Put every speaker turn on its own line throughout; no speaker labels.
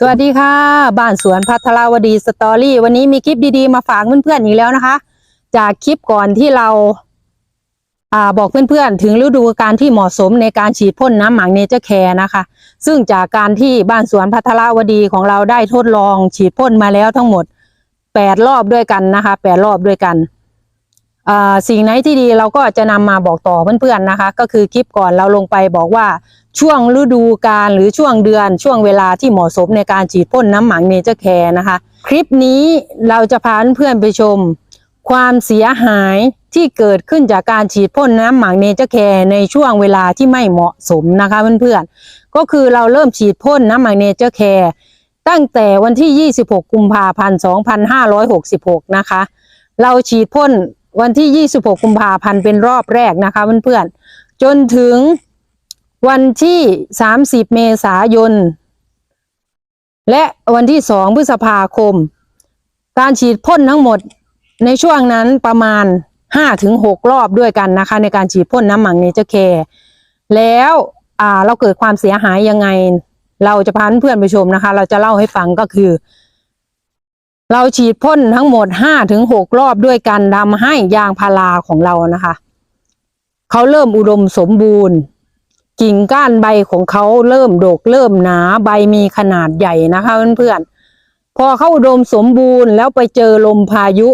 สวัสดีค่ะ บ้านสวนพัทราวดีสตอรี่ วันนี้มีคลิปดีๆ มาฝากเพื่อนๆอีกแล้วนะคะ จากคลิปก่อนที่เราอ่าบอกเพื่อนๆ ถึงฤดูกาลที่เหมาะสมในการฉีดพ่นน้ำหมักเนเจอร์แคร์นะคะ ซึ่งจากการที่บ้านสวนพัทราวดีของเราได้ทดลองฉีดพ่นมาแล้วทั้งหมดแปดรอบด้วยกันนะคะแปดรอบด้วยกัน สิ่งไหนที่ดีเราก็จะนำมาบอกต่อเพื่อนๆนะคะ ก็คือคลิปก่อนเราลงไปบอกว่าช่วงฤดูกาลหรือช่วงเดือนช่วงเวลาที่เหมาะสมในการฉีดพ่นน้ำหมักเนเจอร์แคร์นะคะ คลิปนี้เราจะพาเพื่อนๆไปชม ความเสียหายที่เกิดขึ้นจากการฉีดพ่นน้ำหมักเนเจอร์แคร์ในช่วงเวลาที่ไม่เหมาะสมนะคะเพื่อนๆก็คือเราเริ่มฉีดพ่นน้ำหมักเนเจอร์แคร์ตั้งแต่วันที่ 26 กุมภาพันธ์ 2566 นะคะ เราฉีดพ่น วันที่ 26 กุมภาพันธ์เป็นรอบแรกนะคะเพื่อนๆจนถึงวันที่ 30 เมษายน และวันที่ 2 พฤษภาคม การฉีดพ่นทั้งหมดในช่วงนั้นประมาณ 5-6 รอบด้วยกันนะคะ ในการฉีดพ่นน้ำหมักเนเจอร์แคร์แล้วเราเกิดความเสียหายยังไง เราจะพาเพื่อนๆไปชมนะคะ เราจะเล่าให้ฟังก็คือ เราฉีดพ่นทั้งหมดห้าถึงหกรอบด้วยกันทำให้ยางพาราของเรานะคะเขาเริ่มอุดมสมบูรณ์ กิ่งก้านใบของเขาเริ่มโดกเริ่มหนาใบมีขนาดใหญ่นะคะเพื่อนๆพอเขาอุดมสมบูรณ์แล้วไปเจอลมพายุ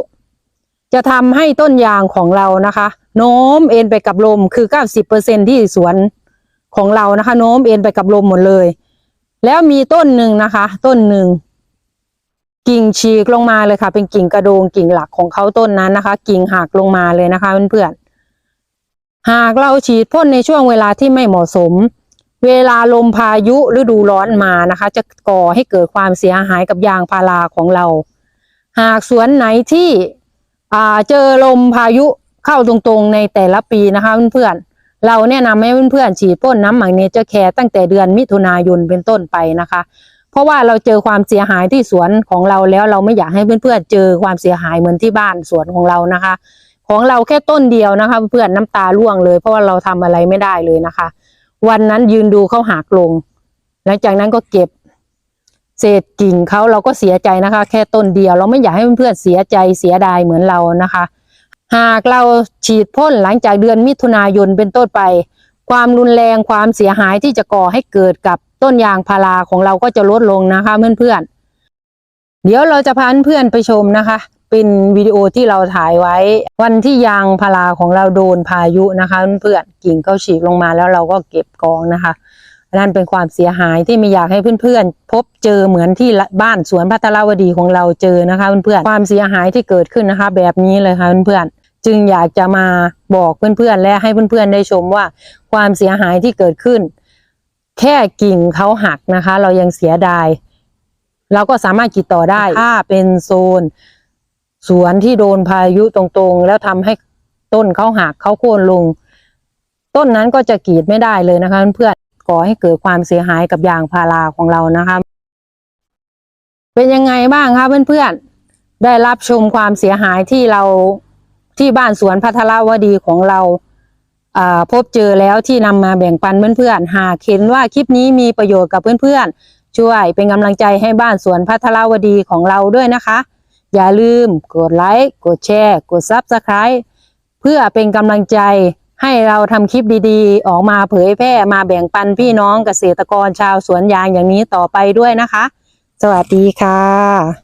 จะทำให้ต้นยางของเรานะคะ โน้มเอ็นไปกับลมคือเก้าสิบเปอร์เซ็นที่สวนของเรานะคะ โน้มเอ็นไปกับลมหมดเลย แล้วมีต้นหนึ่งนะคะ ต้นหนึ่ง กิ่งฉีกลงมาเลยค่ะ เป็นกิ่งกระโดงกิ่งหลักของเขาต้นนั้นนะคะ กิ่งหักลงมาเลยนะคะเพื่อนๆหากเราฉีดพ่นในช่วงเวลาที่ไม่เหมาะสม เวลาลมพายุฤดูร้อนมานะคะ จะก่อให้เกิดความเสียหายกับยางพาราของเรา หากสวนไหนที่เจอลมพายุเข้าตรงๆในแต่ละปีนะคะเพื่อนๆเราแนะนำให้เพื่อนๆฉีดพ่นน้ำหมักเนเจอร์แคร์ตั้งแต่เดือนมิถุนายนเป็นต้นไปนะคะ เพราะว่าเราเจอความเสียหายที่สวนของเราแล้วเราไม่อยากให้เพื่อนๆเจอความเสียหายเหมือนที่บ้านสวนของเรานะคะ ของเราแค่ต้นเดียวนะคะ เพื่อนน้ำตาร่วงเลย เพราะว่าเราทำอะไรไม่ได้เลยนะคะ วันนั้นยืนดูเขาหักลง หลังจากนั้นก็เก็บเศษกิ่งเขาเราก็เสียใจนะคะ แค่ต้นเดียวเราไม่อยากให้เพื่อนๆเสียใจเสียดายเหมือนเรานะคะ หากเราฉีดพ่นหลังจากเดือนมิถุนายนเป็นต้นไป ความรุนแรงความเสียหายที่จะก่อให้เกิดกับ ต้นยางพาราของเราก็จะลดลงนะคะ เพื่อนๆ เดี๋ยวเราจะพาเพื่อนไปชมนะคะ เป็นวิดีโอที่เราถ่ายไว้ วันที่ยางพาราของเราโดนพายุนะคะเพื่อนๆกิ่งเขาฉีกลงมาแล้วเราก็เก็บกองนะคะนั่นเป็นความเสียหายที่ไม่อยากให้เพื่อนๆ พบเจอเหมือนที่บ้านสวนพัทรวดีของเราเจอนะคะเพื่อนๆความเสียหายที่เกิดขึ้นนะคะ แบบนี้เลยค่ะเพื่อนๆจึงอยากจะมาบอกเพื่อนๆและให้เพื่อนๆได้ชมว่าความเสียหายที่เกิดขึ้น แค่กิ่งเขาหักนะคะ เรายังเสียดาย เราก็สามารถกรีดต่อได้ ถ้าเป็นโซน สวนที่โดนพายุตรงๆ แล้วทำให้ต้นเขาหักเขาโค่นลง ต้นนั้นก็จะกรีดไม่ได้เลยนะคะ เพื่อนๆก่อให้เกิดความเสียหายกับยางพาราของเรานะคะ เป็นยังไงบ้างคะเพื่อนๆได้รับชมความเสียหายที่เราที่บ้านสวนพัทรวดีของเราอ่า พบเจอแล้วที่นำมาแบ่งปันเพื่อนๆ หากเห็นว่าคลิปนี้มีประโยชน์กับเพื่อนๆ ช่วยเป็นกำลังใจให้บ้านสวนพัทรวดีของเราด้วยนะคะ อย่าลืมกดไลค์ กดแชร์ กดซับสไคร b e เพื่อเป็นกำลังใจให้เราทำคลิปดีๆ ออกมาเผยแพร่มาแบ่งปันพี่น้องเกษตรกรชาวสวนยางอย่างนี้ต่อไปด้วยนะคะ สวัสดีค่ะ